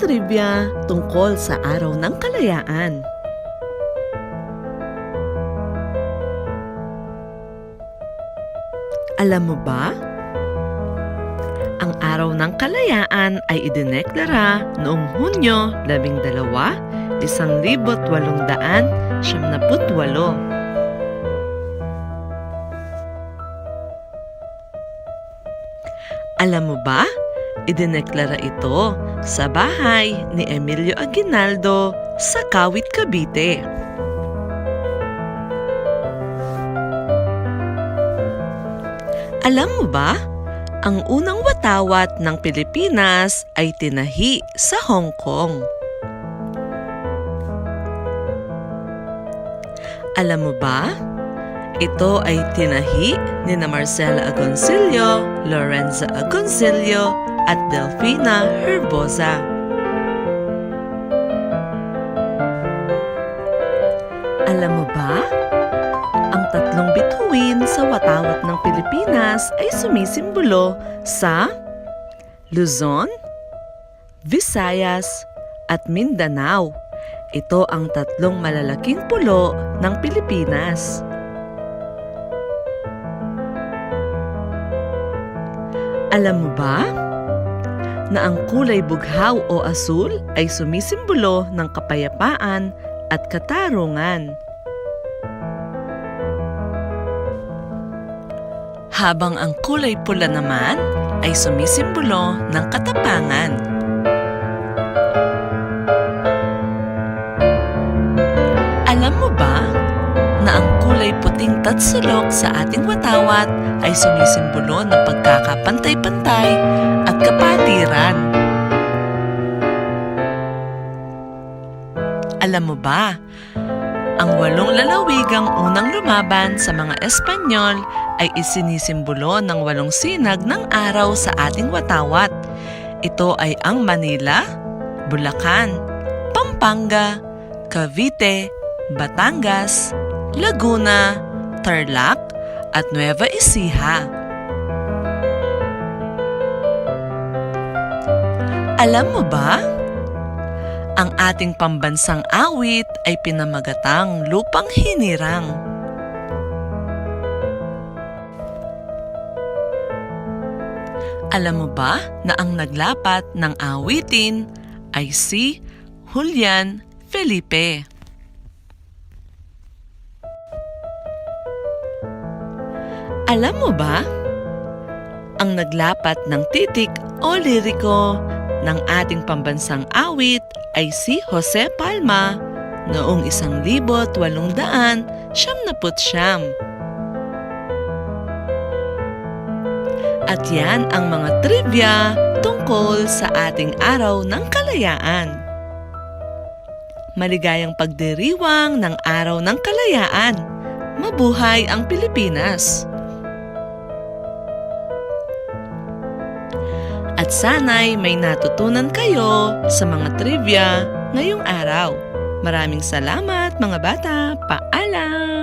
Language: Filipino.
trivia tungkol sa Araw ng Kalayaan. Alam mo ba? Ang Araw ng Kalayaan ay idineklara noong Hunyo 12, 1878. Alam mo ba? Idineklara ito sa bahay ni Emilio Aguinaldo sa Kawit, Cavite. Alam mo ba? Ang unang watawat ng Pilipinas ay tinahi sa Hong Kong. Alam mo ba? Ito ay tinahi ni na Marcela Agoncillo, Lorenza Agoncillo at Delfina Herbosa. Alam mo ba? Ang tatlong bituin sa watawat ng Pilipinas ay sumisimbolo sa Luzon, Visayas at Mindanao. Ito ang tatlong malalaking pulo ng Pilipinas. Alam mo ba na ang kulay bughaw o asul ay sumisimbolo ng kapayapaan at katarungan? Habang ang kulay pula naman ay sumisimbolo ng katapangan. Puting tatsulok sa ating watawat ay sumisimbolo ng pagkakapantay-pantay at kapatiran. Alam mo ba, ang walong lalawigang unang lumaban sa mga Espanyol ay isinisimbolo ng walong sinag ng araw sa ating watawat. Ito ay ang Manila, Bulacan, Pampanga, Cavite, Batangas, Laguna, Tarlac, at Nueva Ecija. Alam mo ba? Ang ating pambansang awit ay pinamagatang lupang hinirang. Alam mo ba na ang naglapat ng awitin ay si Julian Felipe? Alam mo ba? Ang naglapat ng titik o liriko ng ating pambansang awit ay si Jose Palma noong isang libot walong daan siyam naput siyam. At yan ang mga trivia tungkol sa ating araw ng kalayaan. Maligayang pagdiriwang ng araw ng kalayaan. Mabuhay ang Pilipinas! At sana'y may natutunan kayo sa mga trivia ngayong araw. Maraming salamat mga bata. Paalam!